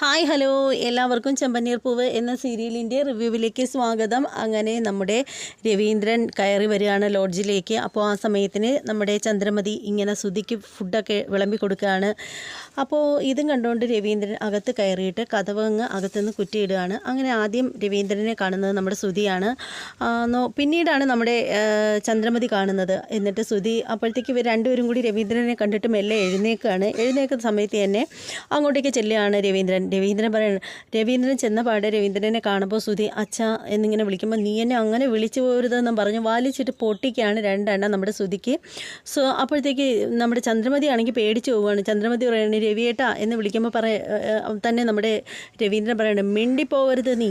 Hi hello. എല്ലാവർക്കും ചെമ്പന്നീർ പൂവ് എന്ന സീരിയലിന്റെ റിവ്യൂവിലേക്ക് സ്വാഗതം. അങ്ങനെ നമ്മുടെ രവീന്ദ്രൻ കയറി വരികയാണ് ലോഡ്ജിലേക്ക്. അപ്പോൾ ആ സമയത്തിന് നമ്മുടെ ചന്ദ്രമതി ഇങ്ങനെ സുതിക്ക് ഫുഡൊക്കെ വിളമ്പി കൊടുക്കുകയാണ്. അപ്പോൾ ഇതും കണ്ടുകൊണ്ട് രവീന്ദ്രൻ അകത്ത് കയറിയിട്ട് കഥവങ്ങ് അകത്തുനിന്ന് കുറ്റിയിടുകയാണ്. അങ്ങനെ ആദ്യം രവീന്ദ്രനെ കാണുന്നത് നമ്മുടെ സുതിയാണ് പിന്നീടാണ് നമ്മുടെ ചന്ദ്രമതി കാണുന്നത്. എന്നിട്ട് സുതി അപ്പോഴത്തേക്ക് ഇവർ രണ്ടുപേരും കൂടി രവീന്ദ്രനെ കണ്ടിട്ട് മെല്ലെ എഴുന്നേക്കാണ്. എഴുന്നേക്കുന്ന സമയത്ത് തന്നെ അങ്ങോട്ടേക്ക് ചെല്ലുകയാണ് രവീന്ദ്രൻ. രവീന്ദ്രൻ പറയുന്നത് രവീന്ദ്രൻ ചെന്ന പാടെ രവീന്ദ്രനെ കാണുമ്പോൾ സുധി അച്ഛ എന്നിങ്ങനെ വിളിക്കുമ്പോൾ നീ എന്നെ അങ്ങനെ വിളിച്ചു പോരുതെന്നും പറഞ്ഞു വാലിച്ചിട്ട് പൊട്ടിക്കാണ് രണ്ടെണ്ണം നമ്മുടെ സുധിക്ക്. സോ അപ്പോഴത്തേക്ക് നമ്മുടെ ചന്ദ്രമതി ആണെങ്കിൽ പേടിച്ചു പോവുകയാണ്. ചന്ദ്രമതി പറയുന്നത് രവിയേട്ടാ എന്ന് വിളിക്കുമ്പോൾ പറയ തന്നെ നമ്മുടെ രവീന്ദ്രൻ പറയുന്നത് മിണ്ടിപ്പോവരുത് നീ.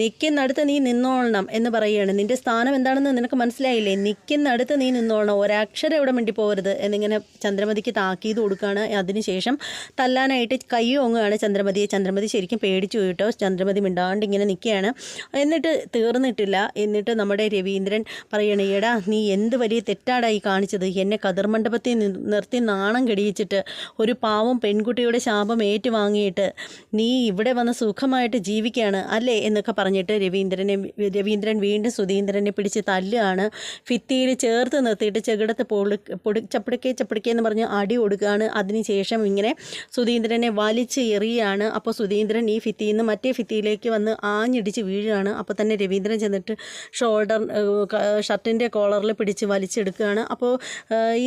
നിൽക്കുന്നിടത്ത് നീ നിന്നോളണം എന്ന് പറയുകയാണ്. നിന്റെ സ്ഥാനം എന്താണെന്ന് നിനക്ക് മനസ്സിലായില്ലേ? നിൽക്കുന്നിടത്ത് നീ നിന്നോളണം. ഒരക്ഷരം ഇവിടെ മിണ്ടിപ്പോകരുത് എന്നിങ്ങനെ ചന്ദ്രമതിക്ക് താക്കീത് കൊടുക്കുകയാണ്. അതിനുശേഷം തല്ലാനായിട്ട് കൈ ഓങ്ങുകയാണ് ചന്ദ്രമതിയെ. ചന്ദ്രമതി ശരിക്കും പേടിച്ചു പോയിട്ടോ? ചന്ദ്രമതി മിണ്ടാണ്ട് ഇങ്ങനെ നിൽക്കുകയാണ്. എന്നിട്ട് തീർന്നിട്ടില്ല. എന്നിട്ട് നമ്മുടെ രവീന്ദ്രൻ പറയണേ എടാ നീ എന്ത് വലിയ തെറ്റാടായി കാണിച്ചത്? എന്നെ കതിർമണ്ഡപത്തിൽ നിർത്തി നാണം കെടിയിച്ചിട്ട് ഒരു പാവം പെൺകുട്ടിയുടെ ശാപം ഏറ്റുവാങ്ങിയിട്ട് നീ ഇവിടെ വന്ന് സുഖമായിട്ട് ജീവിക്കുകയാണ് അല്ലേ? എന്നൊക്കെ പറഞ്ഞിട്ട് രവീന്ദ്രനെ രവീന്ദ്രൻ വീണ്ടും സുധീന്ദ്രനെ പിടിച്ച് തല്ലുകയാണ്. ഭിത്തിയിൽ ചേർത്ത് നിർത്തിയിട്ട് ചെകിടത്ത് പൊളി പൊടി ചപ്പിടിക്കേ ചപ്പിടിക്കേ എന്ന് പറഞ്ഞ് അടി കൊടുക്കുകയാണ് അതിനുശേഷം ഇങ്ങനെ സുധീന്ദ്രനെ വലിച്ച് എറിയുകയാണ്. അപ്പോൾ സുധീന്ദ്രൻ ഈ ഭിത്തിയിൽ നിന്ന് മറ്റേ ഭിത്തിയിലേക്ക് വന്ന് ആഞ്ഞിടിച്ച് വീഴുകയാണ്. അപ്പോൾ തന്നെ രവീന്ദ്രൻ ചെന്നിട്ട് ഷോൾഡർ ഷർട്ടിന്റെ കോളറിൽ പിടിച്ച് വലിച്ചെടുക്കുകയാണ്. അപ്പോൾ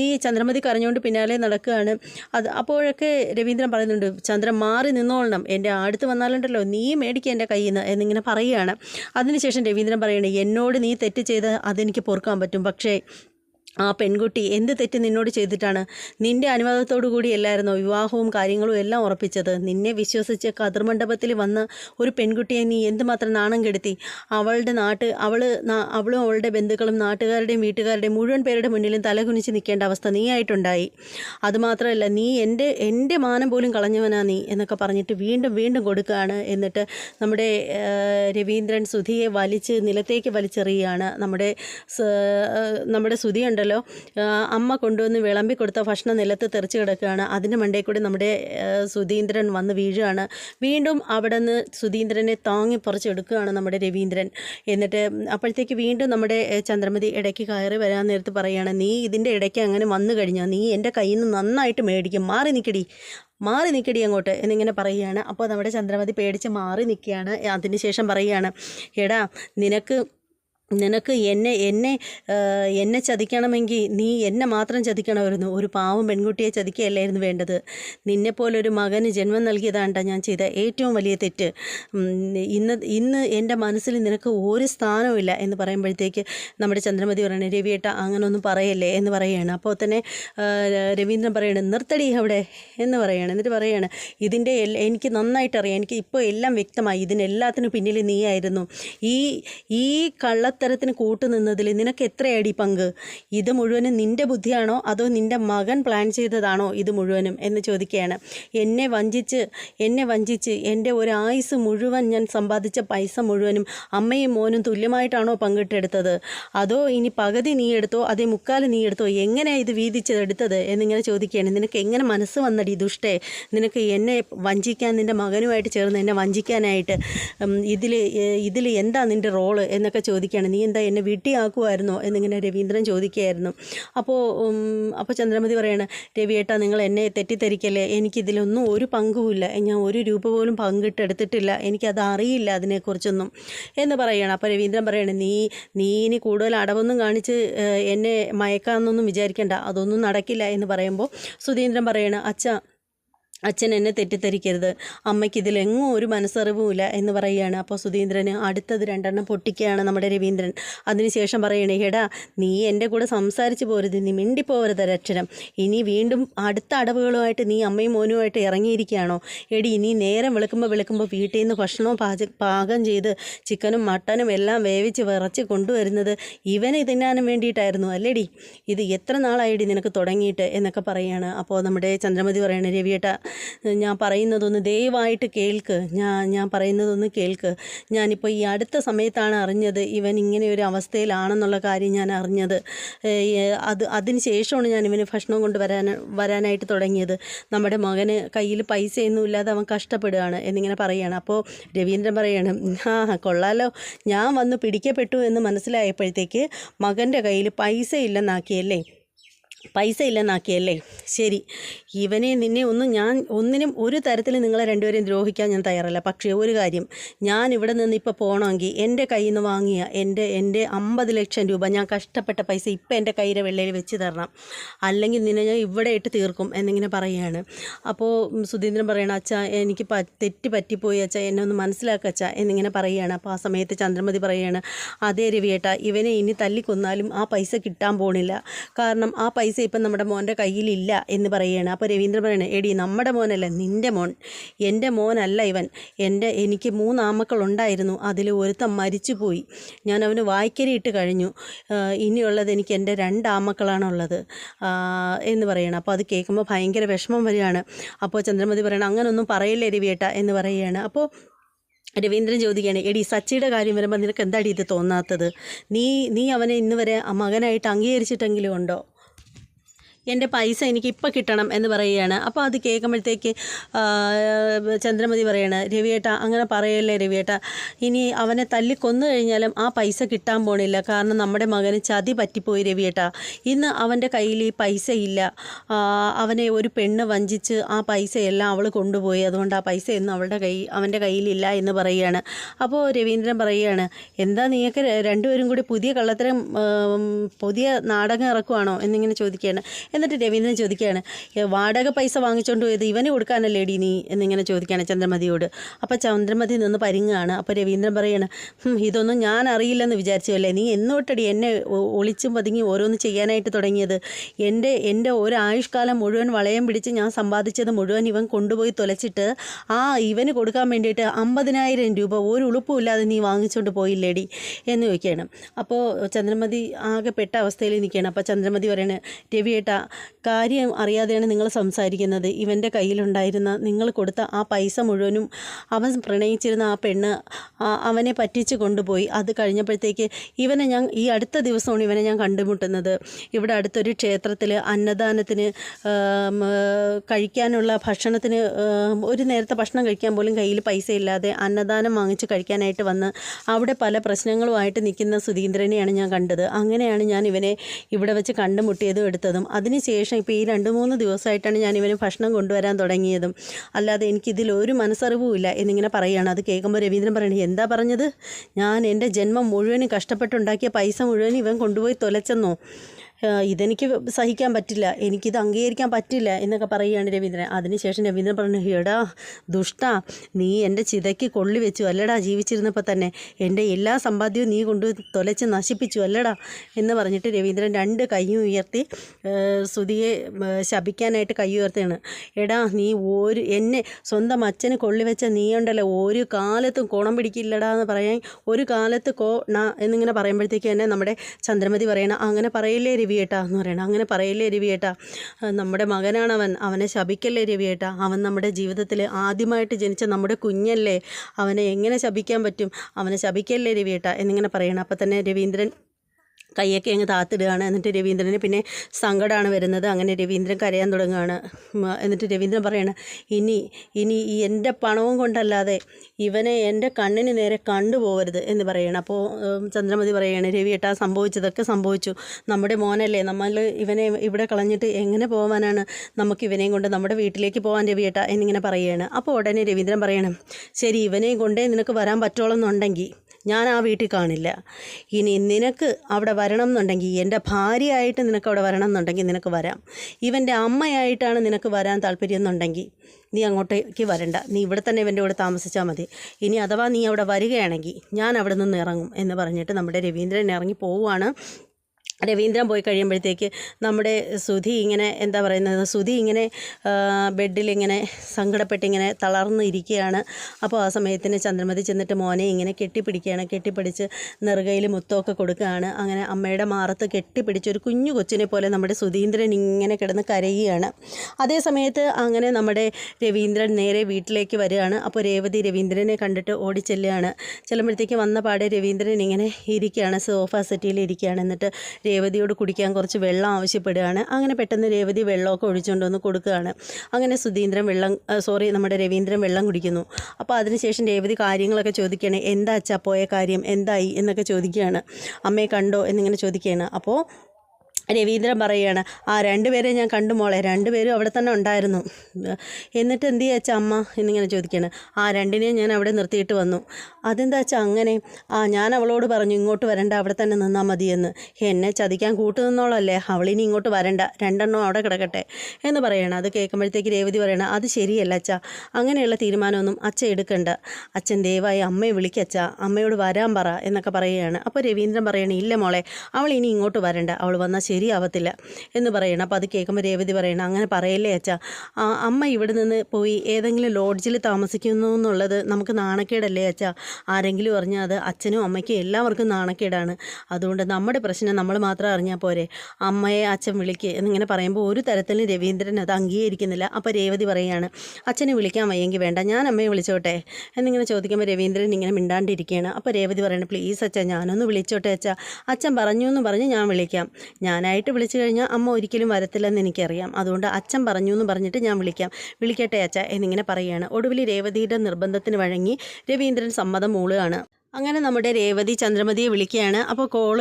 ഈ ചന്ദ്രമതി കരഞ്ഞുകൊണ്ട് പിന്നാലെ നടക്കുകയാണ്. അത് അപ്പോഴൊക്കെ രവീന്ദ്രൻ പറയുന്നുണ്ട് ചന്ദ്രൻ മാറി നിന്നോളണം. എന്റെ അടുത്ത് വന്നാലുണ്ടല്ലോ. നീ മേടിക്കുക എന്റെ കയ്യിൽ നിന്ന് എന്നിങ്ങനെ പറയുകയാണ്. അതിനുശേഷം രവീന്ദ്രൻ പറയണേ എന്നോട് നീ തെറ്റ് ചെയ്ത് അതെനിക്ക് പൊറുക്കാൻ പറ്റും. പക്ഷേ ആ പെൺകുട്ടി എന്ത് തെറ്റ് നിന്നോട് ചെയ്തിട്ടാണ് നിന്റെ അനുവാദത്തോടു കൂടിയല്ലായിരുന്നോ വിവാഹവും കാര്യങ്ങളും എല്ലാം ഉറപ്പിച്ചത്? നിന്നെ വിശ്വസിച്ച് കതിർമണ്ഡപത്തിൽ വന്ന് ഒരു പെൺകുട്ടിയെ നീ എന്തുമാത്രം നാണം കെടുത്തി? അവളുടെ നാട്ട് അവൾ അവളും അവളുടെ ബന്ധുക്കളും നാട്ടുകാരുടെയും വീട്ടുകാരുടെയും മുഴുവൻ പേരുടെ മുന്നിലും തലകുനിച്ച് നിൽക്കേണ്ട അവസ്ഥ നീ ആയിട്ടുണ്ടായി. അതുമാത്രമല്ല നീ എന്റെ എന്റെ മാനം പോലും കളഞ്ഞവനാ നീ എന്നൊക്കെ പറഞ്ഞിട്ട് വീണ്ടും വീണ്ടും കൊടുക്കുകയാണ്. എന്നിട്ട് നമ്മുടെ രവീന്ദ്രൻ സുധിയെ വലിച്ച് നിലത്തേക്ക് വലിച്ചെറിയുകയാണ്. നമ്മുടെ നമ്മുടെ സുധി ഉണ്ടല്ലോ. അമ്മ കൊണ്ടുവന്ന് വിളമ്പി കൊടുത്ത ഭക്ഷണം നിലത്ത് തെറിച്ച് കിടക്കുകയാണ്. അതിന്റെ മണ്ടേ കൂടി നമ്മുടെ സുധീന്ദ്രൻ വന്ന് വീഴുകയാണ്. വീണ്ടും അവിടെ നിന്ന് സുധീന്ദ്രനെ താങ്ങി പറിച്ചെടുക്കുകയാണ് നമ്മുടെ രവീന്ദ്രൻ. എന്നിട്ട് അപ്പോഴത്തേക്ക് വീണ്ടും നമ്മുടെ ചന്ദ്രമതി ഇടയ്ക്ക് കയറി വരാൻ നേരത്ത് പറയുകയാണ് നീ ഇതിന്റെ ഇടയ്ക്ക് അങ്ങനെ വന്നു കഴിഞ്ഞാൽ നീ എന്റെ കയ്യിൽ നിന്ന് നന്നായിട്ട് മേടിക്കും. മാറി നിൽക്കടി മാറി നിൽക്കടി അങ്ങോട്ട്. എന്നിങ്ങനെ പറയുകയാണ്. അപ്പോൾ നമ്മുടെ ചന്ദ്രമതി പേടിച്ച് മാറി നിൽക്കുകയാണ്. അതിനുശേഷം പറയുകയാണ് എടാ നിനക്ക് നിനക്ക് എന്നെ എന്നെ എന്നെ ചതിക്കണമെങ്കിൽ നീ എന്നെ മാത്രം ചതിക്കണമായിരുന്നു. ഒരു പാവം പെൺകുട്ടിയെ ചതിക്കുകയല്ലായിരുന്നു വേണ്ടത്. നിന്നെപ്പോലൊരു മകന് ജന്മം നൽകിയതാണ്ട ഞാൻ ചെയ്ത ഏറ്റവും വലിയ തെറ്റ്. ഇന്ന് ഇന്ന് എന്റെ മനസ്സിൽ നിനക്ക് ഒരു സ്ഥാനവുമില്ല എന്ന് പറയുമ്പോഴത്തേക്ക് നമ്മുടെ ചന്ദ്രമതി പറയണേ രവിയേട്ട അങ്ങനൊന്നും പറയല്ലേ? എന്ന് പറയുകയാണ് അപ്പോൾ തന്നെ രവീന്ദ്രൻ പറയണ നിർത്തടി അവിടെ എന്ന് പറയുകയാണ് എന്നിട്ട് പറയുകയാണ് ഇതിന്റെ എനിക്ക് നന്നായിട്ട് അറിയാം എനിക്ക് ഇപ്പോൾ എല്ലാം വ്യക്തമായി. ഇതിനെല്ലാത്തിനും പിന്നിൽ നീയായിരുന്നു. ഈ ഈ കള്ളത്തരത്തിന് കൂട്ടുനിന്നതിൽ നിനക്ക് എത്രയടി പങ്ക്? ഇത് മുഴുവനും നിന്റെ ബുദ്ധിയാണോ? അതോ നിന്റെ മകൻ പ്ലാൻ ചെയ്തതാണോ ഇത് മുഴുവനും? എന്ന് ചോദിക്കുകയാണ് എന്നെ വഞ്ചിച്ച് എന്നെ വഞ്ചിച്ച് എന്റെ ഒരു ആയുസ് മുഴുവൻ ഞാൻ സമ്പാദിച്ച പൈസ മുഴുവനും അമ്മയും മോനും തുല്യമായിട്ടാണോ പങ്കിട്ടെടുത്തത്? അതോ ഇനി പകുതി നീ എടുത്തോ അതേ മുക്കാൽ നീ എടുത്തോ എങ്ങനെയാണ് ഇത് വീതിച്ചെടുത്തത് എന്നിങ്ങനെ ചോദിക്കുകയാണ് നിനക്ക് എങ്ങനെ മനസ്സ് വന്നടി ദുഷ്ടേ? നിനക്ക് എന്നെ വഞ്ചിക്കാൻ നിന്റെ മകനുമായിട്ട് ചേർന്ന് എന്നെ വഞ്ചിക്കാനായിട്ട് ഇതിൽ ഇതിൽ എന്താ നിന്റെ റോൾ? എന്നൊക്കെ ചോദിക്കുകയാണ് നീ എന്താ എന്നെ വീട്ടിയാക്കുമായിരുന്നോ എന്നിങ്ങനെ രവീന്ദ്രൻ ചോദിക്കുകയായിരുന്നു. അപ്പോൾ അപ്പോൾ ചന്ദ്രമതി പറയാണ് രവിയേട്ടാ നിങ്ങൾ എന്നെ തെറ്റിദ്ധരിക്കല്ലേ? എനിക്കിതിലൊന്നും ഒരു പങ്കുമില്ല. ഞാൻ ഒരു രൂപ പോലും പങ്കിട്ടെടുത്തിട്ടില്ല. എനിക്കത് അറിയില്ല അതിനെക്കുറിച്ചൊന്നും. എന്ന് പറയുകയാണ് അപ്പോൾ രവീന്ദ്രൻ പറയാണ് നീ നീ ഇനി കൂടുതൽ അടവൊന്നും കാണിച്ച് എന്നെ മയക്കാമെന്നൊന്നും വിചാരിക്കേണ്ട. അതൊന്നും നടക്കില്ല. എന്ന് പറയുമ്പോൾ സുധീന്ദ്രൻ പറയാണ് അച്ഛ അച്ഛൻ എന്നെ തെറ്റിദ്ധരിക്കരുത്. അമ്മയ്ക്ക് ഇതിലെങ്ങും ഒരു മനസ്സറിവുമില്ല എന്ന് പറയുകയാണ്. അപ്പോൾ സുധീന്ദ്രന് അടുത്തത് രണ്ടെണ്ണം പൊട്ടിക്കുകയാണ് നമ്മുടെ രവീന്ദ്രൻ. അതിനുശേഷം പറയണേ എടാ നീ എന്റെ കൂടെ സംസാരിച്ച് പോരുത്. നീ മിണ്ടിപ്പോരുത് ഒരക്ഷരം ഇനി വീണ്ടും അടുത്ത അടവുകളുമായിട്ട് നീ അമ്മയും മോനുമായിട്ട് ഇറങ്ങിയിരിക്കുകയാണോ? എടി ഇനി നേരം വിളക്കുമ്പോൾ വിളക്കുമ്പോൾ വീട്ടിൽ നിന്ന് ഭക്ഷണവും പാചക പാകം ചെയ്ത് ചിക്കനും മട്ടനും എല്ലാം വേവിച്ച് വിറച്ച് കൊണ്ടുവരുന്നത് ഇവനെ തിന്നാനും വേണ്ടിയിട്ടായിരുന്നു അല്ലേടി? ഇത് എത്ര നാളായിടി നിനക്ക് തുടങ്ങിയിട്ട്? എന്നൊക്കെ പറയുകയാണ് അപ്പോൾ നമ്മുടെ ചന്ദ്രമതി പറയണേ രവിയേട്ട ഞാൻ പറയുന്നതൊന്ന് ദയവായിട്ട് കേൾക്ക്. ഞാൻ ഞാൻ പറയുന്നതൊന്ന് കേൾക്ക്. ഞാനിപ്പോൾ ഈ അടുത്ത സമയത്താണ് അറിഞ്ഞത് ഇവൻ ഇങ്ങനെ ഒരു അവസ്ഥയിലാണെന്നുള്ള കാര്യം ഞാൻ അറിഞ്ഞത്. അത് അതിന് ശേഷമാണ് ഞാൻ ഇവന് ഭക്ഷണം കൊണ്ട് വരാൻ വരാനായിട്ട് തുടങ്ങിയത്. നമ്മുടെ മകന് കയ്യിൽ പൈസയൊന്നും ഇല്ലാതെ അവൻ കഷ്ടപ്പെടുകയാണ് എന്നിങ്ങനെ പറയുകയാണ് അപ്പോൾ രവീന്ദ്രൻ പറയാണ് ആ കൊള്ളാലോ. ഞാൻ വന്ന് പിടിക്കപ്പെട്ടു എന്ന് മനസ്സിലായപ്പോഴത്തേക്ക് മകന്റെ കയ്യിൽ പൈസ ഇല്ലെന്നാക്കിയല്ലേ പൈസ ഇല്ലെന്നാക്കിയല്ലേ ശരി. ഇവനെ നിന്നെ ഒന്നും ഞാൻ ഒന്നിനും ഒരു തരത്തിൽ നിങ്ങളെ രണ്ടുപേരെയും ദ്രോഹിക്കാൻ ഞാൻ തയ്യാറല്ല. പക്ഷേ ഒരു കാര്യം. ഞാൻ ഇവിടെ നിന്ന് ഇപ്പോൾ പോകണമെങ്കിൽ എന്റെ കയ്യിൽ നിന്ന് വാങ്ങിയ എന്റെ എന്റെ അമ്പത് ലക്ഷം രൂപ ഞാൻ കഷ്ടപ്പെട്ട പൈസ ഇപ്പം എന്റെ കയ്യിലെ വെള്ളയിൽ വെച്ച് തരണം. അല്ലെങ്കിൽ നിന്നെ ഞാൻ ഇവിടെ ഇട്ട് തീർക്കും എന്നിങ്ങനെ പറയുകയാണ് അപ്പോൾ സുധീന്ദ്രൻ പറയണം അച്ഛാ എനിക്ക് തെറ്റ് പറ്റിപ്പോയി അച്ഛാ എന്നെ ഒന്ന് മനസ്സിലാക്കുക അച്ഛാ എന്നിങ്ങനെ പറയുകയാണ് അപ്പോൾ ആ സമയത്ത് ചന്ദ്രമതി പറയുകയാണ് അതേ രവിയേട്ടാ ഇവനെ ഇനി തല്ലിക്കൊന്നാലും ആ പൈസ കിട്ടാൻ പോണില്ല. കാരണം ആ പൈസ ഇപ്പം നമ്മുടെ മോന്റെ കയ്യിലില്ല എന്ന് പറയുകയാണ്. അപ്പോൾ രവീന്ദ്രൻ പറയണേ എടി നമ്മുടെ മോനല്ല നിന്റെ മോൻ. എന്റെ മോനല്ല ഇവൻ. എന്റെ എനിക്ക് മൂന്ന് ആമക്കളുണ്ടായിരുന്നു. അതിൽ ഒരുത്തൻ മരിച്ചുപോയി. ഞാൻ അവന് വായ്ക്കരി ഇട്ട് കഴിഞ്ഞു. ഇനിയുള്ളത് എനിക്ക് എന്റെ രണ്ട് ആമക്കളാണുള്ളത്. ആ, എന്ന് പറയണം. അപ്പോൾ അത് കേൾക്കുമ്പോൾ ഭയങ്കര വിഷമം വരികയാണ്. അപ്പോൾ ചന്ദ്രമതി പറയണം അങ്ങനൊന്നും പറയില്ലേ രവിയേട്ട? എന്ന് പറയുകയാണ്. അപ്പോൾ രവീന്ദ്രൻ ചോദിക്കുകയാണ് എടി സച്ചിയുടെ കാര്യം വരുമ്പോൾ നിനക്ക് എന്താടി ഇത് തോന്നാത്തത്? നീ നീ അവനെ ഇന്ന് വരെ മകനായിട്ട് അംഗീകരിച്ചിട്ടെങ്കിലും ഉണ്ടോ? എന്റെ പൈസ എനിക്ക് ഇപ്പം കിട്ടണം എന്ന് പറയുകയാണ്. അപ്പോൾ അത് കേൾക്കുമ്പോഴത്തേക്ക് ചന്ദ്രമതി പറയാണ് രവിയേട്ട അങ്ങനെ പറയല്ലേ രവിയേട്ട ഇനി അവനെ തല്ലി കൊന്നു കഴിഞ്ഞാലും ആ പൈസ കിട്ടാൻ പോണില്ല. കാരണം നമ്മുടെ മകന് ചതി പറ്റിപ്പോയി രവിയേട്ട. ഇന്ന് അവന്റെ കയ്യിൽ ഈ പൈസ ഇല്ല. അവനെ ഒരു പെണ്ണ് വഞ്ചിച്ച് ആ പൈസയെല്ലാം അവൾ കൊണ്ടുപോയി. അതുകൊണ്ട് ആ പൈസ ഇന്ന് അവളുടെ കൈ അവന്റെ കയ്യിലില്ല എന്ന് പറയുകയാണ്. അപ്പോൾ രവീന്ദ്രൻ പറയുകയാണ് എന്താ നീയൊക്കെ രണ്ടുപേരും കൂടി പുതിയ കള്ളത്തരം പുതിയ നാടകം ഇറക്കുവാണോ എന്നിങ്ങനെ ചോദിക്കുകയാണ്. എന്നിട്ട് രവീന്ദ്രൻ ചോദിക്കുകയാണ് വാടക പൈസ വാങ്ങിച്ചുകൊണ്ട് പോയത് ഇവന് കൊടുക്കാനല്ലേ ഡി നീ? എന്നിങ്ങനെ ചോദിക്കുകയാണ് ചന്ദ്രമതിയോട്. അപ്പോൾ ചന്ദ്രമതി നിന്ന് പരിങ്ങാണ് അപ്പോൾ രവീന്ദ്രൻ പറയാണ് ഇതൊന്നും ഞാൻ അറിയില്ലെന്ന് വിചാരിച്ചല്ലേ നീ എന്നോട്ടടി എന്നെ ഒളിച്ചും പതുങ്ങി ഓരോന്ന് ചെയ്യാനായിട്ട് തുടങ്ങിയത്? എന്റെ എന്റെ ഒരു ആയുഷ്കാലം മുഴുവൻ വളയം പിടിച്ച് ഞാൻ സമ്പാദിച്ചത് മുഴുവൻ ഇവൻ കൊണ്ടുപോയി തുലച്ചിട്ട് ആ ഇവന് കൊടുക്കാൻ വേണ്ടിയിട്ട് അമ്പതിനായിരം രൂപ ഒരു ഉളുപ്പുമില്ലാതെ നീ വാങ്ങിച്ചുകൊണ്ട് പോയില്ലേടി? എന്ന് ചോദിക്കുകയാണ്. അപ്പോൾ ചന്ദ്രമതി ആകെ പെട്ട അവസ്ഥയിൽ നിൽക്കുകയാണ്. അപ്പോൾ ചന്ദ്രമതി പറയണേ രവിയേട്ട കാര്യം അറിയാതെയാണ് നിങ്ങൾ സംസാരിക്കുന്നത്. ഇവന്റെ കയ്യിലുണ്ടായിരുന്ന നിങ്ങൾ കൊടുത്ത ആ പൈസ മുഴുവനും അവൻ പ്രണയിച്ചിരുന്ന ആ പെണ്ണ് അവനെ പറ്റിച്ച് കൊണ്ടുപോയി. അത് കഴിഞ്ഞപ്പോഴത്തേക്ക് ഇവനെ ഞാൻ ഈ അടുത്ത ദിവസമാണ് ഇവനെ ഞാൻ കണ്ടുമുട്ടുന്നത്. ഇവിടെ അടുത്തൊരു ക്ഷേത്രത്തിൽ അന്നദാനത്തിന് കഴിക്കാനുള്ള ഭക്ഷണത്തിന് ഒരു നേരത്തെ ഭക്ഷണം കഴിക്കാൻ പോലും കയ്യിൽ പൈസ ഇല്ലാതെ അന്നദാനം വാങ്ങിച്ച് കഴിക്കാനായിട്ട് വന്ന് അവിടെ പല പ്രശ്നങ്ങളുമായിട്ട് നിൽക്കുന്ന സുധീന്ദ്രനെയാണ് ഞാൻ കണ്ടത്. അങ്ങനെയാണ് ഞാൻ ഇവനെ ഇവിടെ വെച്ച് കണ്ടുമുട്ടിയതും എടുത്തതും. അതിനുശേഷം ഇപ്പോൾ ഈ രണ്ട് മൂന്ന് ദിവസമായിട്ടാണ് ഞാൻ ഇവന് ഭക്ഷണം കൊണ്ടുവരാൻ തുടങ്ങിയതും. അല്ലാതെ എനിക്കിതിൽ ഒരു മനസ്സറിവുമില്ല എന്നിങ്ങനെ പറയുകയാണ്. അത് കേൾക്കുമ്പോൾ രവീന്ദ്രൻ പറയണേ എന്താ പറഞ്ഞത്? ഞാൻ എന്റെ ജന്മം മുഴുവനും കഷ്ടപ്പെട്ടുണ്ടാക്കിയ പൈസ മുഴുവൻ ഇവൻ കൊണ്ടുപോയി തൊലച്ചെന്നോ? ഇതെനിക്ക് സഹിക്കാൻ പറ്റില്ല എനിക്കിത് അംഗീകരിക്കാൻ പറ്റില്ല എന്നൊക്കെ പറയുകയാണ് രവീന്ദ്രൻ. അതിനുശേഷം രവീന്ദ്രൻ പറഞ്ഞു എടാ ദുഷ്ട നീ എന്റെ ചിതയ്ക്ക് കൊള്ളി വെച്ചു അല്ലടാ ജീവിച്ചിരുന്നപ്പോൾ തന്നെ. എന്റെ എല്ലാ സമ്പാദ്യവും നീ കൊണ്ട് തൊലച്ച് നശിപ്പിച്ചു അല്ലടാ എന്ന് പറഞ്ഞിട്ട് രവീന്ദ്രൻ രണ്ട് കൈയും ഉയർത്തി ശ്രുതിയെ ശപിക്കാനായിട്ട് കൈ ഉയർത്തുകയാണ് എടാ നീ ഒരു എന്നെ സ്വന്തം അച്ഛന് കൊള്ളിവെച്ച നീ ഉണ്ടല്ലോ ഒരു കാലത്തും കോണം പിടിക്കില്ലടാ എന്ന് പറയാൻ ഒരു കാലത്ത് കോ ണ എന്നിങ്ങനെ പറയുമ്പോഴത്തേക്ക് തന്നെ നമ്മുടെ ചന്ദ്രമതി പറയണം അങ്ങനെ പറയില്ലേ രവിയേട്ടാ എന്ന് പറയണം. അങ്ങനെ പറയല്ലേ രവിയേട്ടാ. നമ്മുടെ മകനാണവൻ. അവനെ ശപിക്കല്ലേ രവിയേട്ടാ. അവൻ നമ്മുടെ ജീവിതത്തിൽ ആദ്യമായിട്ട് ജനിച്ച നമ്മുടെ കുഞ്ഞല്ലേ. അവനെ എങ്ങനെ ശപിക്കാൻ പറ്റും? അവനെ ശപിക്കല്ലേ രവിയേട്ടാ എന്നിങ്ങനെ പറയണം. അപ്പം തന്നെ രവീന്ദ്രൻ കൈയൊക്കെ അങ്ങ് താത്തിടുകയാണ്. എന്നിട്ട് രവീന്ദ്രന് പിന്നെ സങ്കടമാണ് വരുന്നത്. അങ്ങനെ രവീന്ദ്രൻ കരയാൻ തുടങ്ങുകയാണ്. എന്നിട്ട് രവീന്ദ്രൻ പറയാണ് ഇനി ഇനി ഈ എന്റെ പണവും കൊണ്ടല്ലാതെ ഇവനെ എന്റെ കണ്ണിന് നേരെ കണ്ടുപോകരുത് എന്ന് പറയണം. അപ്പോൾ ചന്ദ്രമതി പറയാണ് ഏട്ടാ സംഭവിച്ചതൊക്കെ സംഭവിച്ചു. നമ്മുടെ മോനല്ലേ നമ്മൾ ഇവനെ ഇവിടെ കളഞ്ഞിട്ട് എങ്ങനെ പോകാനാണ് നമുക്ക് ഇവനെയും കൊണ്ട് നമ്മുടെ വീട്ടിലേക്ക് പോകാൻ രവി ഏട്ടാ എന്നിങ്ങനെ പറയുകയാണ് അപ്പോൾ ഉടനെ രവീന്ദ്രൻ പറയണം ശരി ഇവനെയും കൊണ്ടേ നിനക്ക് വരാൻ പറ്റുള്ളെന്നുണ്ടെങ്കിൽ ഞാൻ ആ വീട്ടിൽ കാണില്ല. ഇനി നിനക്ക് അവിടെ വരണം എന്നുണ്ടെങ്കിൽ എന്റെ ഭാര്യയായിട്ട് നിനക്ക് അവിടെ വരണം എന്നുണ്ടെങ്കിൽ നിനക്ക് വരാം. ഇവന്റെ അമ്മയായിട്ടാണ് നിനക്ക് വരാൻ താല്പര്യം എന്നുണ്ടെങ്കിൽ നീ അങ്ങോട്ടേക്ക് വരണ്ട. നീ ഇവിടെ തന്നെ ഇവന്റെ കൂടെ താമസിച്ചാൽ മതി. ഇനി അഥവാ നീ അവിടെ വരികയാണെങ്കിൽ ഞാൻ അവിടെ നിന്ന് ഇറങ്ങും എന്ന് പറഞ്ഞിട്ട് നമ്മുടെ രവീന്ദ്രൻ ഇറങ്ങി പോവുകയാണ്. രവീന്ദ്രൻ പോയി കഴിയുമ്പോഴത്തേക്ക് നമ്മുടെ സുധി ഇങ്ങനെ എന്താ പറയുന്നത് സുധി ഇങ്ങനെ ബെഡിലിങ്ങനെ സങ്കടപ്പെട്ടിങ്ങനെ തളർന്ന് ഇരിക്കുകയാണ്. അപ്പോൾ ആ സമയത്തിന് ചന്ദ്രമതി ചെന്നിട്ട് മോനെ ഇങ്ങനെ കെട്ടിപ്പിടിക്കുകയാണ്. കെട്ടിപ്പിടിച്ച് നെറുകയിൽ മുത്തമൊക്കെ കൊടുക്കുകയാണ്. അങ്ങനെ അമ്മയുടെ മാറത്ത് കെട്ടിപ്പിടിച്ച് ഒരു കുഞ്ഞു കൊച്ചിനെ പോലെ നമ്മുടെ സുധീന്ദ്രൻ ഇങ്ങനെ കിടന്ന് കരയുകയാണ്. അതേ സമയത്ത് അങ്ങനെ നമ്മുടെ രവീന്ദ്രൻ നേരെ വീട്ടിലേക്ക് വരികയാണ്. അപ്പോൾ രേവതി രവീന്ദ്രനെ കണ്ടിട്ട് ഓടിച്ചെല്ലുകയാണ് ചെല്ലുമ്പോഴത്തേക്ക് വന്ന പാടെ രവീന്ദ്രൻ ഇങ്ങനെ ഇരിക്കുകയാണ്. സോഫ സെറ്റിയിൽ ഇരിക്കുകയാണ്. എന്നിട്ട് രേവതിയോട് കുടിക്കാൻ കുറച്ച് വെള്ളം ആവശ്യപ്പെടുകയാണ്. അങ്ങനെ പെട്ടെന്ന് രേവതി വെള്ളമൊക്കെ ഒഴിച്ചുകൊണ്ട് വന്ന് കൊടുക്കുകയാണ്. അങ്ങനെ സുധീന്ദ്രൻ വെള്ളം സോറി നമ്മുടെ രവീന്ദ്രൻ വെള്ളം കുടിക്കുന്നു. അപ്പോൾ അതിനുശേഷം രേവതി കാര്യങ്ങളൊക്കെ ചോദിക്കുകയാണ്. എന്താ അച്ഛാ പോയ കാര്യം? എന്തായി? എന്നൊക്കെ ചോദിക്കുകയാണ്. അമ്മയെ കണ്ടോ എന്നിങ്ങനെ ചോദിക്കുകയാണ്. അപ്പോൾ രവീന്ദ്രൻ പറയുകയാണ് ആ രണ്ടുപേരെ ഞാൻ കണ്ടു മോളെ രണ്ടുപേരും അവിടെ തന്നെ ഉണ്ടായിരുന്നു. എന്നിട്ട് എന്ത് ചെയ്യാച്ച അമ്മ എന്നിങ്ങനെ ചോദിക്കുകയാണ് ആ രണ്ടിനെയും ഞാൻ അവിടെ നിർത്തിയിട്ട് വന്നു. അതെന്താ വെച്ചാൽ അങ്ങനെ? ആ ഞാൻ അവളോട് പറഞ്ഞു ഇങ്ങോട്ട് വരണ്ട അവിടെ തന്നെ നിന്നാൽ മതിയെന്ന്. എന്നെ ചതിക്കാൻ കൂട്ടു നിന്നോളല്ലേ അവളിനി ഇങ്ങോട്ട് വരണ്ട രണ്ടെണ്ണം അവിടെ കിടക്കട്ടെ. എന്ന് പറയണം അത് കേൾക്കുമ്പോഴത്തേക്ക് രേവതി പറയണം അത് ശരിയല്ല അച്ഛ അങ്ങനെയുള്ള തീരുമാനമൊന്നും അച്ഛ എടുക്കണ്ട. അച്ഛൻ ദയവായി അമ്മയെ വിളിക്കച്ച അമ്മയോട് വരാൻ പറ എന്നൊക്കെ പറയുകയാണ്. അപ്പോൾ രവീന്ദ്രൻ പറയണേ ഇല്ല മോളെ അവൾ ഇനി ഇങ്ങോട്ട് വരണ്ട അവൾ വന്നാൽ ശരിയാവത്തില്ല എന്ന് പറയണം. അപ്പോൾ അത് കേൾക്കുമ്പോൾ രേവതി പറയണം അങ്ങനെ പറയല്ലേ അച്ഛാ? അമ്മ ഇവിടെ നിന്ന് പോയി ഏതെങ്കിലും ലോഡ്ജിൽ താമസിക്കുന്നു എന്നുള്ളത് നമുക്ക് നാണക്കേടല്ലേ അച്ഛാ? ആരെങ്കിലും അറിഞ്ഞാൽ അത് അച്ഛനും അമ്മയ്ക്കും എല്ലാവർക്കും നാണക്കേടാണ്. അതുകൊണ്ട് നമ്മുടെ പ്രശ്നം നമ്മൾ മാത്രം അറിഞ്ഞാൽ പോരെ. അമ്മയെ അച്ഛൻ വിളിക്കുക എന്നിങ്ങനെ പറയുമ്പോൾ ഒരു തരത്തിലും രവീന്ദ്രൻ അത് അംഗീകരിക്കുന്നില്ല. അപ്പോൾ രേവതി പറയുകയാണ് അച്ഛനെ വിളിക്കാൻ വയ്യെങ്കിൽ വേണ്ട ഞാൻ അമ്മയെ വിളിച്ചോട്ടെ? എന്നിങ്ങനെ ചോദിക്കുമ്പോൾ രവീന്ദ്രൻ ഇങ്ങനെ മിണ്ടാണ്ടിരിക്കുകയാണ്. അപ്പോൾ രേവതി പറയണം പ്ലീസ് അച്ഛാ ഞാനൊന്ന് വിളിച്ചോട്ടെ അച്ഛാ. അച്ഛൻ പറഞ്ഞു എന്ന് പറഞ്ഞ് ഞാൻ വിളിക്കാം. ഞാനായിട്ട് വിളിച്ചു കഴിഞ്ഞാൽ അമ്മ ഒരിക്കലും വരത്തില്ലെന്ന് എനിക്കറിയാം. അതുകൊണ്ട് അച്ഛൻ പറഞ്ഞു എന്ന് പറഞ്ഞിട്ട് ഞാൻ വിളിക്കാം. വിളിക്കട്ടെ അച്ഛ എന്നിങ്ങനെ പറയുകയാണ്. ഒടുവിൽ രേവതിയുടെ നിർബന്ധത്തിന് വഴങ്ങി രവീന്ദ്രൻ സമ്മതം മൂളുകയാണ്. അങ്ങനെ നമ്മുടെ രേവതി ചന്ദ്രമതിയെ വിളിക്കുകയാണ്. അപ്പോൾ കോൾ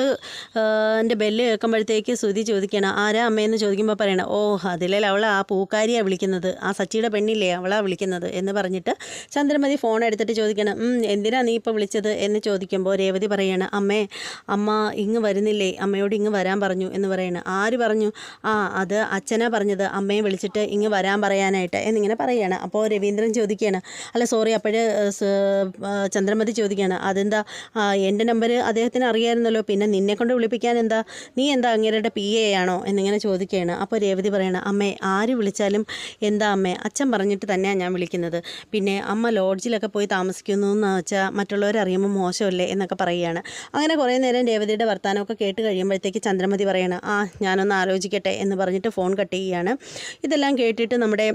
എന്റെ ബെല്ല് കേൾക്കുമ്പോഴത്തേക്ക് ശ്രുതി ചോദിക്കണം ആരാ അമ്മയെന്ന് ചോദിക്കുമ്പോൾ പറയണം? ഓ അതിലെ അവൾ ആ പൂക്കാരിയാണ് വിളിക്കുന്നത്. ആ സച്ചിയുടെ പെണ്ണില്ലേ അവളാണ് വിളിക്കുന്നത്? എന്ന് പറഞ്ഞിട്ട് ചന്ദ്രമതി ഫോൺ എടുത്തിട്ട് ചോദിക്കണം എന്തിനാ നീ ഇപ്പോൾ വിളിച്ചത്? എന്ന് ചോദിക്കുമ്പോൾ രേവതി പറയണം അമ്മേ അമ്മ ഇങ്ങ് വരുന്നില്ലേ? അമ്മയോട് ഇങ്ങ് വരാൻ പറഞ്ഞു. എന്ന് പറയണം. ആര് പറഞ്ഞു? ആ അത് അച്ഛനാ പറഞ്ഞത്. അമ്മയെ വിളിച്ചിട്ട് ഇങ്ങ് വരാൻ പറയാനായിട്ട്. എന്നിങ്ങനെ പറയുകയാണ് അപ്പോൾ രവീന്ദ്രൻ ചോദിക്കുകയാണ് അല്ല സോറി അപ്പോഴ് ചന്ദ്രമതി ചോദിക്കുകയാണ് അത് അതെന്താ? എന്റെ നമ്പർ അദ്ദേഹത്തിന് അറിയാമായിരുന്നല്ലോ പിന്നെ നിന്നെ കൊണ്ട് വിളിപ്പിക്കാൻ എന്താ? നീ എന്താ അങ്ങേരുടെ പി എ ആണോ? എന്നിങ്ങനെ ചോദിക്കുകയാണ്. അപ്പോൾ രേവതി പറയണം അമ്മേ ആര് വിളിച്ചാലും എന്താ അമ്മേ? അച്ഛൻ പറഞ്ഞിട്ട് തന്നെയാണ് ഞാൻ വിളിക്കുന്നത്. പിന്നെ അമ്മ ലോഡ്ജിലൊക്കെ പോയി താമസിക്കുന്നു എന്ന് വെച്ചാൽ മറ്റുള്ളവർ അറിയുമ്പോൾ മോശമല്ലേ? എന്നൊക്കെ പറയുകയാണ്. അങ്ങനെ കുറേ നേരം രേവതിയുടെ വർത്തമാനമൊക്കെ കേട്ട് കഴിയുമ്പോഴത്തേക്ക് ചന്ദ്രമതി പറയണം ആ ഞാനൊന്ന് ആലോചിക്കട്ടെ എന്ന് പറഞ്ഞിട്ട് ഫോൺ കട്ട് ചെയ്യുകയാണ്. ഇതെല്ലാം കേട്ടിട്ട് നമ്മുടെ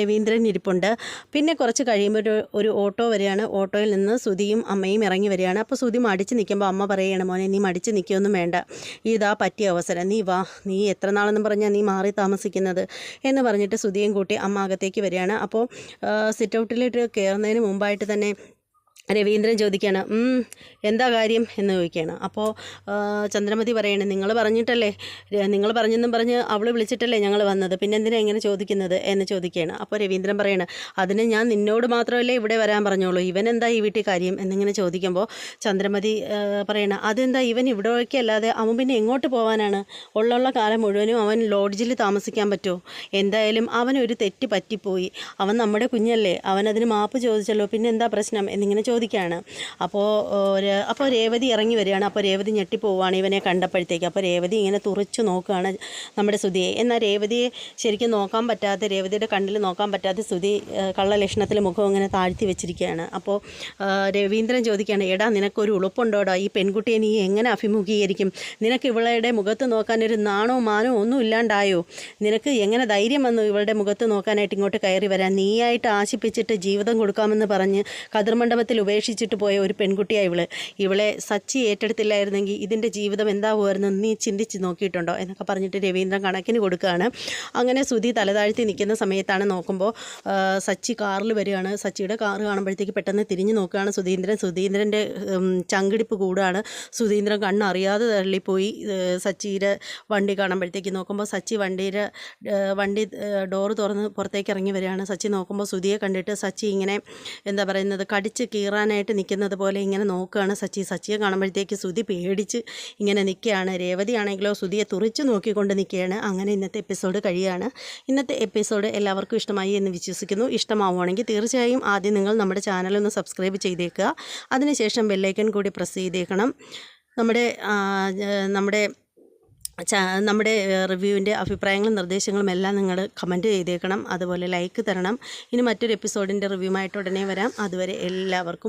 രവീന്ദ്രൻ ഇരിപ്പുണ്ട്. പിന്നെ കുറച്ച് കഴിയുമ്പോൾ ഒരു ഒരു ഓട്ടോ വരികയാണ്. ഓട്ടോയിൽ നിന്ന് സുധിയും അമ്മയും ഇറങ്ങി വരികയാണ്. അപ്പോൾ സുതി മടിച്ച് നിൽക്കുമ്പോൾ അമ്മ പറയുകയാണ് മോനെ നീ മടിച്ച് നിൽക്കുകയൊന്നും വേണ്ട. ഇതാ പറ്റിയ അവസരം. നീ വാ. നീ എത്ര നാളെന്നും പറഞ്ഞാൽ നീ മാറി താമസിക്കുന്നത്. എന്ന് പറഞ്ഞിട്ട് സുതിയും കൂട്ടി അമ്മ അകത്തേക്ക് വരികയാണ്. അപ്പോൾ സിറ്റ് ഔട്ടിലിട്ട് കയറുന്നതിന് മുമ്പായിട്ട് തന്നെ രവീന്ദ്രൻ ചോദിക്കുകയാണ് എന്താ കാര്യം? എന്ന് ചോദിക്കുകയാണ്. അപ്പോൾ ചന്ദ്രമതി പറയണേ നിങ്ങൾ പറഞ്ഞിട്ടല്ലേ നിങ്ങൾ പറഞ്ഞെന്നും പറഞ്ഞ് അവൾ വിളിച്ചിട്ടല്ലേ ഞങ്ങൾ വന്നത് പിന്നെ എന്തിനാണ് എങ്ങനെ ചോദിക്കുന്നത്? എന്ന് ചോദിക്കുകയാണ്. അപ്പോൾ രവീന്ദ്രൻ പറയണ അതിന് ഞാൻ നിന്നോട് മാത്രമല്ലേ ഇവിടെ വരാൻ പറഞ്ഞോളൂ ഇവൻ എന്താ ഈ വീട്ടിൽ കാര്യം? എന്നിങ്ങനെ ചോദിക്കുമ്പോൾ ചന്ദ്രമതി പറയണ അതെന്താ ഇവൻ ഇവിടേക്കല്ലാതെ അവൻ പിന്നെ എങ്ങോട്ട് പോകാനാണ് ഉള്ള കാലം മുഴുവനും അവൻ ലോഡ്ജിൽ താമസിക്കാൻ പറ്റുമോ എന്തായാലും അവനൊരു തെറ്റ് പറ്റിപ്പോയി. അവൻ നമ്മുടെ കുഞ്ഞല്ലേ അവൻ അതിന് മാപ്പ് ചോദിച്ചല്ലോ പിന്നെ എന്താ പ്രശ്നം? എന്നിങ്ങനെ ചോദിക്കുകയാണ്. അപ്പോൾ ഒരു അപ്പോൾ രേവതി ഇറങ്ങി വരികയാണ്. അപ്പോൾ രേവതി ഞെട്ടിപ്പോവാണ് ഇവനെ കണ്ടപ്പോഴത്തേക്ക്. അപ്പോൾ രേവതി ഇങ്ങനെ തുറച്ചു നോക്കുകയാണ് നമ്മുടെ സുധിയെ. എന്നാൽ രേവതിയെ ശരിക്കും നോക്കാൻ പറ്റാതെ രേവതിയുടെ കണ്ണിൽ നോക്കാൻ പറ്റാതെ സുധി കള്ളലക്ഷണത്തിൽ മുഖം ഇങ്ങനെ താഴ്ത്തി വെച്ചിരിക്കുകയാണ്. അപ്പോൾ രവീന്ദ്രൻ ചോദിക്കുകയാണ് എടാ നിനക്കൊരു ഉളുപ്പുണ്ടോടാ? ഈ പെൺകുട്ടിയെ നീ എങ്ങനെ അഭിമുഖീകരിക്കും? നിനക്ക് ഇവളുടെ മുഖത്ത് നോക്കാനൊരു നാണോ മാനോ ഒന്നും ഇല്ലാണ്ടായോ? നിനക്ക് എങ്ങനെ ധൈര്യം വന്നു ഇവളുടെ മുഖത്ത് നോക്കാനായിട്ട് ഇങ്ങോട്ട് കയറി വരാൻ? നീയായിട്ട് ആശിപ്പിച്ചിട്ട് ജീവിതം കൊടുക്കാമെന്ന് പറഞ്ഞ് കതിർമണ്ഡപത്തിൽ ഉപേക്ഷിച്ചിട്ട് പോയ ഒരു പെൺകുട്ടിയാണ് ഇവൾ. ഇവളെ സച്ചി ഏറ്റെടുത്തില്ലായിരുന്നെങ്കിൽ ഇതിന്റെ ജീവിതം എന്താവുമായിരുന്നു നീ ചിന്തിച്ച് നോക്കിയിട്ടുണ്ടോ? എന്നൊക്കെ പറഞ്ഞിട്ട് രവീന്ദ്രൻ കണക്കിന് കൊടുക്കുകയാണ്. അങ്ങനെ സുധി തലതാഴ്ത്തി നിൽക്കുന്ന സമയത്താണ് നോക്കുമ്പോൾ സച്ചി കാറിൽ വരികയാണ്. സച്ചിയുടെ കാർ കാണുമ്പോഴത്തേക്ക് പെട്ടെന്ന് തിരിഞ്ഞു നോക്കുകയാണ് സുധീന്ദ്രൻ. സുധീന്ദ്രന്റെ ചങ്കിടിപ്പ് കൂടുകയാണ് സുധീന്ദ്രൻ കണ്ണറിയാതെ തള്ളിപ്പോയി സച്ചിയുടെ വണ്ടി കാണുമ്പോഴത്തേക്ക് നോക്കുമ്പോൾ സച്ചി വണ്ടിയുടെ വണ്ടി ഡോറ് തുറന്ന് പുറത്തേക്ക് ഇറങ്ങി വരികയാണ്. സച്ചി നോക്കുമ്പോൾ സുധിയെ കണ്ടിട്ട് സച്ചി ഇങ്ങനെ എന്താ പറയുന്നത് കടിച്ച് കീറാനായിട്ട് നിൽക്കുന്നത് പോലെ ഇങ്ങനെ നോക്കുകയാണ് സച്ചി. സച്ചിയെ കാണുമ്പോഴത്തേക്ക് സുധി പേടിച്ച് ഇങ്ങനെ നിൽക്കുകയാണ്. രേവതി ആണെങ്കിലോ സുധിയെ തുറിച്ച് നോക്കിക്കൊണ്ട് നിൽക്കുകയാണ്. അങ്ങനെ ഇന്നത്തെ എപ്പിസോഡ് കഴിയുകയാണ്. ഇന്നത്തെ എപ്പിസോഡ് എല്ലാവർക്കും ഇഷ്ടമായി എന്ന് വിശ്വസിക്കുന്നു. ഇഷ്ടമാവുകയാണെങ്കിൽ തീർച്ചയായും ആദ്യം നിങ്ങൾ നമ്മുടെ ചാനലൊന്ന് സബ്സ്ക്രൈബ് ചെയ്തേക്കുക. അതിനുശേഷം ബെല്ലൈക്കൺ കൂടി പ്രസ് ചെയ്തേക്കണം. നമ്മുടെ നമ്മുടെ നമ്മുടെ റിവ്യൂവിന്റെ അഭിപ്രായങ്ങളും നിർദ്ദേശങ്ങളും എല്ലാം നിങ്ങൾ കമന്റ് ചെയ്തേക്കണം. അതുപോലെ ലൈക്ക് തരണം. ഇനി മറ്റൊരു എപ്പിസോഡിന്റെ റിവ്യൂമായിട്ട് ഉടനെ വരാം. അതുവരെ എല്ലാവർക്കും